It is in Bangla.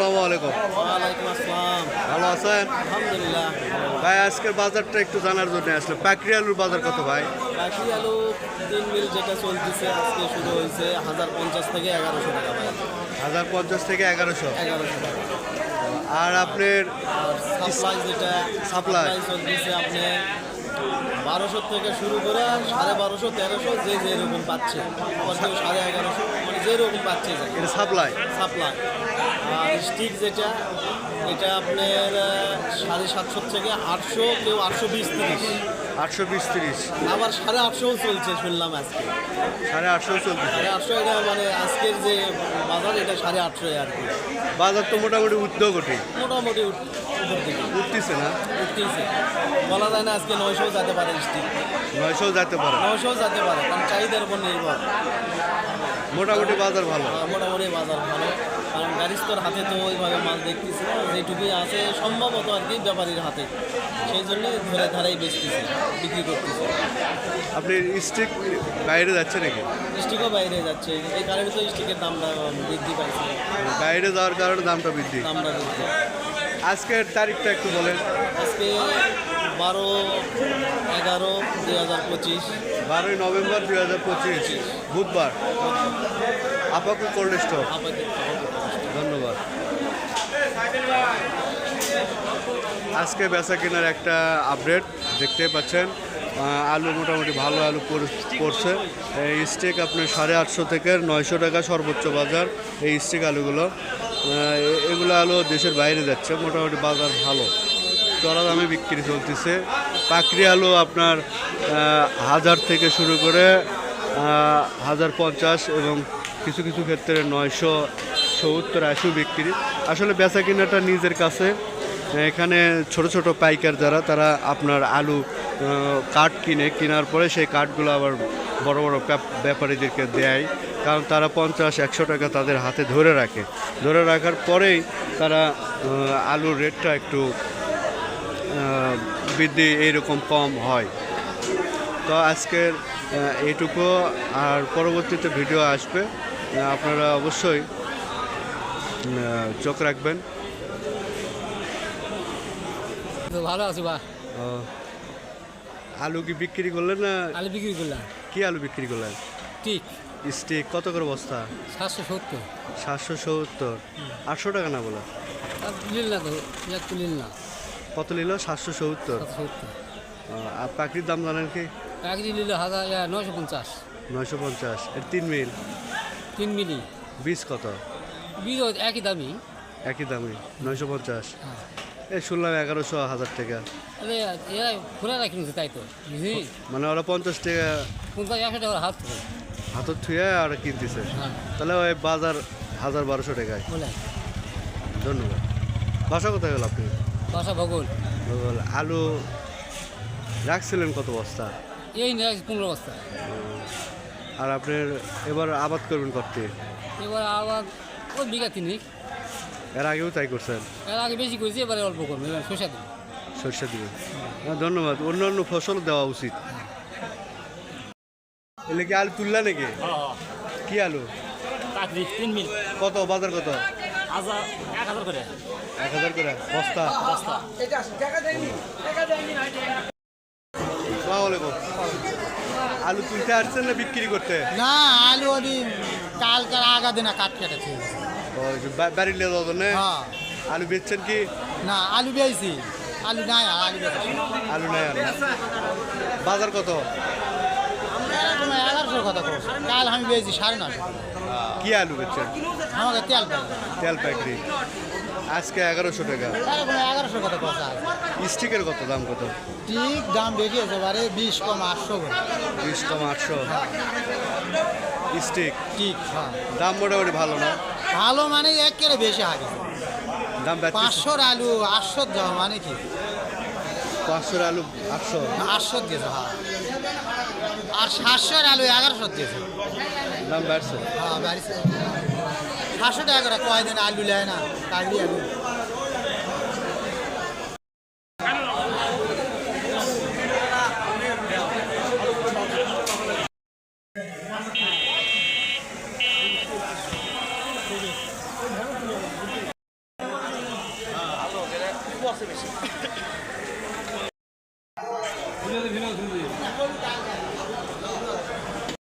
আসসালামু আলাইকুম। ভালো আছেন? ভাই আজকের বাজারটা একটু জানার জন্য আসলে। পাকড়ি আলুর বাজার কত ভাই? কাশি আলু তিন মিল যেটা চলতেছে আজকে শুরু হয়েছে হাজার পঞ্চাশ থেকে এগারোশো টাকা ভাই। হাজার পঞ্চাশ থেকে এগারোশো। এগারোশো টাকা। আর আপনার সাপ্লাই যেটা Supply? চলতেছে আপনি বারোশো থেকে শুরু করে সাড়ে বারোশো তেরোশো যে যেরকম পাচ্ছে। সাড়ে এগারোশো মানে যেরকম পাচ্ছে এটা সাপ্লাই সাপ্লাই স্টিক যেটা এটা আপনার সাড়ে সাতশো থেকে আটশো কেউ আটশো বিশ তিরিশ। আটশো বিশ তিরিশ। আবার সাড়ে আটশোও চলছে শুনলাম আজকে। সাড়ে আটশো চলছে। সাড়ে আটশো এটা মানে আজকের যে বাজার এটা সাড়ে আটশো আর কি। বাজার তো মোটামুটি উদ্যোগ ওঠে মোটামুটি উঠ- উঠতেছে না? উঠতেইছে বলা যায় না আজকে নয়শো যেতে পারে স্টিক। নয়শো যেতে পারে। নয়শো যেতে পারে কারণ চাহিদার উপর নির্ভর। মোটামুটি বাজার ভালো। আহ, মোটামুটি বাজার ভালো। কারণ গাড়িস্তর হাতে তো ওইভাবে মাল দেখতেছি না যেটুকুই আছে সম্ভবত আর কি ব্যাপারীর হাতে। সেই জন্য ধরে ধারাই বেচতেছে। বিক্রি করতেছে। আপনি স্টিক বাইরে যাচ্ছে নাকি? স্টিকও বাইরে যাচ্ছে। এই কারণে তো স্টিকের দামটা বৃদ্ধি পাইছে। বাইরে যাওয়ার কারণে দামটা বৃদ্ধি। দামটা বৃদ্ধি। আজকের তারিখটা একটু বলেন। আজকে বারো এগারো দুই হাজার পঁচিশ। বারোই নভেম্বর দুই হাজার পঁচিশ। বুধবার। আপাকু কোল্ড স্টোর ধন্যবাদ। আজকে বেচা কেনার একটা আপডেট দেখতে পাচ্ছেন। আলু মোটামুটি ভালো আলু পড়- পড়ছে। এই স্টেক আপনার সাড়ে আটশো থেকে নয়শো টাকা সর্বোচ্চ বাজার এই স্টেক আলুগুলো। এগুলো আলু দেশের বাইরে যাচ্ছে, মোটামুটি বাজার ভালো। চড়া দামে বিক্রি চলতেছে। পাকড়ি আলু আপনার হাজার থেকে শুরু করে হাজার পঞ্চাশ এবং কিছু কিছু ক্ষেত্রে নয়শো সত্তর আশি বিক্রি। আসলে বেচা কিনাটা নিজের কাছে। এখানে ছোট ছোট পাইকার যারা তারা আপনার আলু কাঠ কিনে কেনার পরে সেই কাঠগুলো আবার বড় বড় ব্যাপারীদেরকে দেয়। কারণ তারা পঞ্চাশ একশো টাকা তাদের হাতে ধরে রাখে। ধরে রাখার পরেই তারা আলুর রেটটা একটু বৃদ্ধি এইরকম কম হয়। তো আজকের আহ, এইটুকু আর পরবর্তীতে ভিডিও আসবে। আপনারা অবশ্যই চোখ রাখবেন। ভালো আছি বা? আলু কি বিক্রি করলেন না? আলু বিক্রি করলাম। কি আলু বিক্রি করলেন? ঠিক স্টিক কত করে বস্তা? সাতশো সত্তর। সাতশো সত্তর। আটশো টাকা না বলে? নিল না কত নিল? সাতশো সত্তর। আর পাখির দাম জানেন কি? একদিন নিল হাজার নশো পঞ্চাশ। নয়শো পঞ্চাশ। এর তিন মিল? তিন মিলি। বীজ কত? বীজ একই দামি? একই দামই নয়শো পঞ্চাশ। হ্যাঁ। এই শুনলাম এগারোশো হাজার টাকা। আরে এরা খোলা রাখি তাই তো? মানে ওরা পঞ্চাশ টাকা পঞ্চাশ একশো টাকার হাত হাতত থুয়ে আর কিনতেছে। হ্যাঁ। তাহলে ওই বাজার হাজার বারোশো টাকায়। ধন্যবাদ। বাসা কোথায় গেল আপনি বাসা ভগল। বল, আলু রাখছিলেন কত বস্তা? এই নিয়ে পনেরো বস্তা। আর আপনার এবার আবাদ করবেন করতে এবার আবার ওই বিঘা তিনিক এর আগেও তাই করছেন? এর আগে বেশি করেছি এবারে অল্প করব এবার শসা দিন সরষে হ্যাঁ, ধন্যবাদ। অন্য অন্য ফসল দেওয়া উচিত। এলে কি আলু তুললা নাকি? কি আলু? চাকরি তিন মিল। কত? বাজার কত? হাজার এক হাজার করে। এক হাজার করে? বস্তা? বস্তা। আসসালামু আলাইকুম। আলু তুলতে আসছেন না বিক্রি করতে? না আলু ওদি কালকার আগা দিনা কাট কেটেছে ওই বাড়ির লিয়ে যাওয়ার জন্য হ্যাঁ। আলু বেচছেন কি? না আলু বেয়েছি আলু নাই আলু আলু নাই আর বাজার কত? এগারোশোর কথা করছ কাল আমি বেয়েছি সাড়ে নশো কি আলু বেচছেন? আমাকে তেল তেল প্যাকেট আজকে এগারোশো টাকা। এরকম এগারোশোর কথা করছে স্টিকের কত দাম কত? ঠিক দাম বেশি আছে বারে বিশ কম আটশো বিশ কম আটশো। স্টিক? ঠিক হ্যাঁ। দাম মোটামুটি ভালো না? ভালো মানে একেবারে বেশি আগে দাম পাঁচশো পাঁচশোর আলু আটশো দেওয়া মানে কি? পাঁচশোর আলু আটশো? আটশো দিয়েছে হ্যাঁ। আর সাতশোর আলু এগারোশো দিয়েছে। দাম বাড়ছে? হ্যাঁ বাড়িছে। সাতশো টাকা করে কয়দিন আলু নেয় না কাগলি আলু। আছে বেশি।